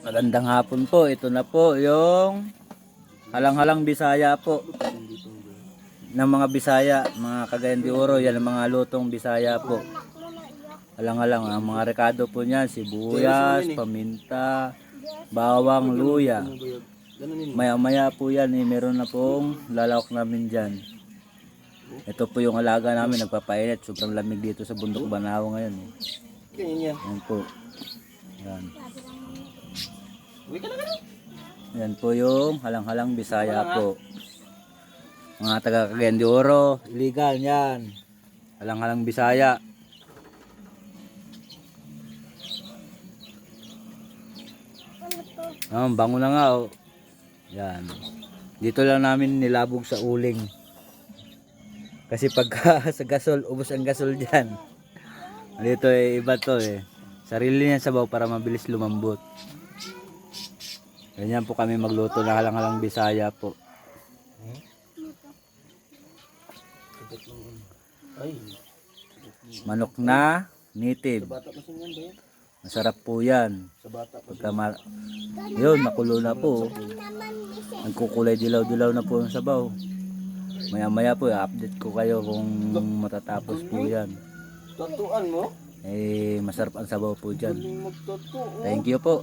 Magandang hapon po. Ito na po yung halang-halang Bisaya po. Ng mga Bisaya, mga Cagayan de Oro, yan ang mga lutong Bisaya po. Halang-halang, ang mga rekado po niyan, sibuyas, paminta, bawang, luya. Maya-maya po yan, eh, meron na pong lalawak namin dyan. Ito po yung alaga namin, nagpapainit. Sobrang lamig dito sa bundok Banahaw ngayon. Eh. Yan po. Yan. Yan po yung halang-halang Bisaya po. Mga taga Cagayan de Oro, illegal yan. Halang-halang Bisaya. Ah, bango na nga oh. Yan. Dito lang namin nilabog sa uling. Kasi pagka sa gasol, ubos ang gasol diyan. Dito eh, iba to eh. Sarili niya sabaw para mabilis lumambot. Ganyan po kami magluto ng halang-halang Bisaya po. Manok na native. Masarap po yan. Pagka ma- Yun, nakulo na po. Nagkukulay dilaw-dilaw na po yung sabaw. Maya-maya po, update ko kayo kung matatapos po yan. Tatuan mo? Eh, masarap ang sabaw po dyan. Magtatuo. Thank you po.